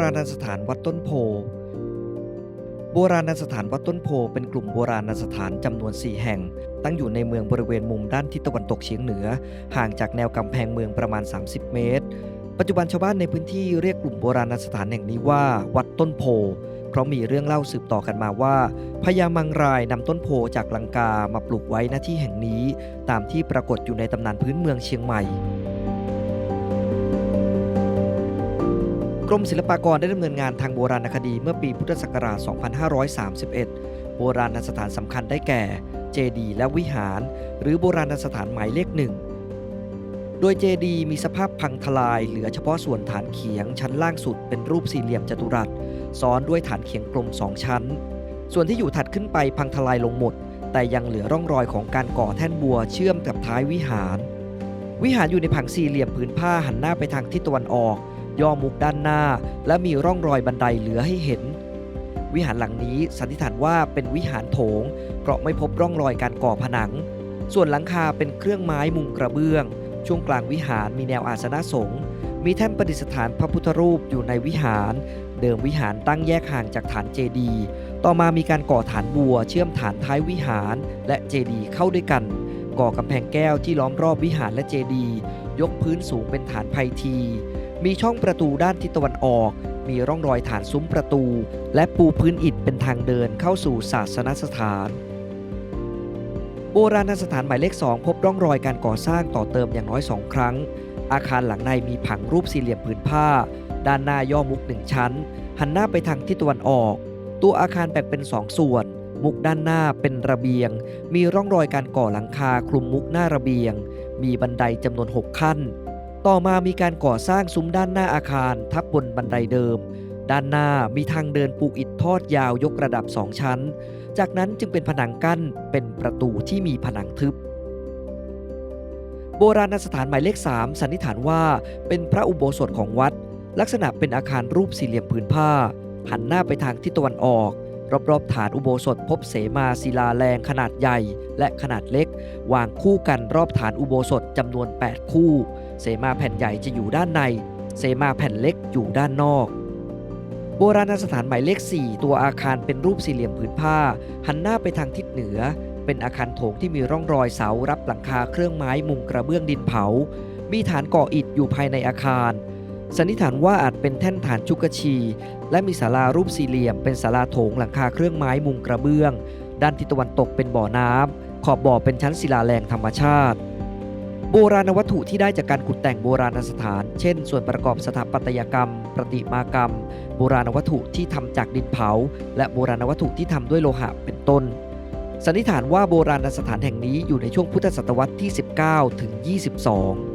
ราณสถานวัดต้นโพ โบราณสถานวัดต้นโพเป็นกลุ่มโบราณสถานจำนวน 4 แห่ง ตั้งอยู่ในเมืองบริเวณมุมด้านทิศตะวันตกเฉียงเหนือ ห่างจากแนวกำแพงเมืองประมาณ 30 เมตร ปัจจุบันชาวบ้านในพื้นที่เรียกกลุ่มโบราณสถานแห่งนี้ว่า วัดต้นโพ เพราะมีเรื่องเล่าสืบต่อกันมาว่าพญามังรายนำต้นโพจากลังกามาปลูกไว้ณที่แห่งนี้ ตามที่ปรากฏอยู่ในตำนานพื้นเมืองเชียงใหม่ รมศิลปากรได้ดำเนินงานทางโบราณคดีเมื่อปีพุทธศักราช 2531 โบราณสถานสำคัญได้แก่ เจดีและวิหาร หรือโบราณสถานหมายเลขหนึ่ง โดยเจดีมีสภาพพังทลาย เหลือเฉพาะส่วนฐานเขียงชั้นล่างสุดเป็นรูปสี่เหลี่ยมจัตุรัส ซ้อนด้วยฐานเขียงกลมสองชั้น ส่วนที่อยู่ถัดขึ้นไปพังทลายลงหมด แต่ยังเหลือร่องรอยของการก่อแท่นบัวเชื่อมกับท้ายวิหาร วิหารอยู่ในผังสี่เหลี่ยมผืนผ้าหันหน้าไปทางทิศตะวันออก ย่อมุกด้านหน้า และมีร่องรอยบันไดเหลือให้เห็น วิหารหลังนี้สันนิษฐานว่าเป็นวิหารโถง เพราะไม่พบร่องรอยการก่อผนัง ส่วนหลังคาเป็นเครื่องไม้มุงกระเบื้อง ช่วงกลางวิหารมีแนวอาสนะสงฆ์มีแท่นประดิษฐานพระพุทธรูปอยู่ในวิหาร เดิมวิหารตั้งแยกห่างจากฐานเจดีย์ต่อมามีการก่อฐานบัวเชื่อมฐานท้ายวิหารและเจดีย์เข้าด้วยกัน ก่อกำแพงแก้วที่ล้อมรอบวิหารและเจดีย์ยกพื้นสูงเป็นฐานไพที มีช่องประตูด้านทิศตะวันออก มีร่องรอยฐานซุ้มประตู และปูพื้นอิฐเป็นทางเดินเข้าสู่ศาสนสถาน โบราณสถานหมายเลข 2 พบร่องรอยการก่อสร้างต่อเติมอย่างน้อย 2 ครั้ง อาคารหลังในมีผังรูปสี่เหลี่ยมผืนผ้า ด้านหน้าย่อมุกหนึ่งชั้น หันหน้าไปทางทิศตะวันออก ตัวอาคารแบ่งเป็น 2 ส่วน มุกด้านหน้าเป็นระเบียง มีร่องรอยการก่อหลังคาคลุมมุกหน้าระเบียง มีบันไดจำนวน 6 ขั้น ต่อมามีการก่อสร้างซุ้มด้านหน้าอาคารทับบนบันไดเดิม ด้านหน้ามีทางเดินปูอิฐทอดยาวยกระดับสองชั้น จากนั้นจึงเป็นผนังกั้นเป็นประตูที่มีผนังทึบ โบราณสถานหมายเลข 3 สันนิษฐานว่าเป็นพระอุโบสถของวัด ลักษณะเป็นอาคารรูปสี่เหลี่ยมผืนผ้า หันหน้าไปทางทิศตะวันออก รอบๆ ฐานอุโบสถพบเสมาศิลาแรงขนาดใหญ่และขนาดเล็ก วางคู่กันรอบฐานอุโบสถจำนวน 8 คู่ เสมาแผ่นใหญ่จะอยู่ด้านใน เสมาแผ่นเล็กอยู่ด้านนอกโบราณสถานหมายเลข 4 ตัวอาคารเป็นรูปสี่เหลี่ยมผืนผ้า หันหน้าไปทางทิศเหนือ เป็นอาคารโถงที่มีร่องรอยเสารับหลังคาเครื่องไม้มุงกระเบื้องดินเผา มีฐานก่ออิฐอยู่ภายในอาคาร สันนิษฐานว่าอาจเป็นแท่นฐานชุกชี และมีศาลารูปสี่เหลี่ยม เป็นศาลาโถงหลังคาเครื่องไม้มุงกระเบื้อง ด้านทิศตะวันตกเป็นบ่อน้ำขอบบ่อเป็นชั้นศิลาแรงธรรมชาติ โบราณวัตถุที่ได้จากการขุดแต่งโบราณสถาน เช่น ส่วนประกอบสถาปัตยกรรม ประติมากรรม โบราณวัตถุที่ทำจากดินเผา และโบราณวัตถุที่ทำด้วยโลหะเป็นต้นสันนิษฐานว่าโบราณสถานแห่งนี้อยู่ในช่วงพุทธศตวรรษที่ 19 ถึง 22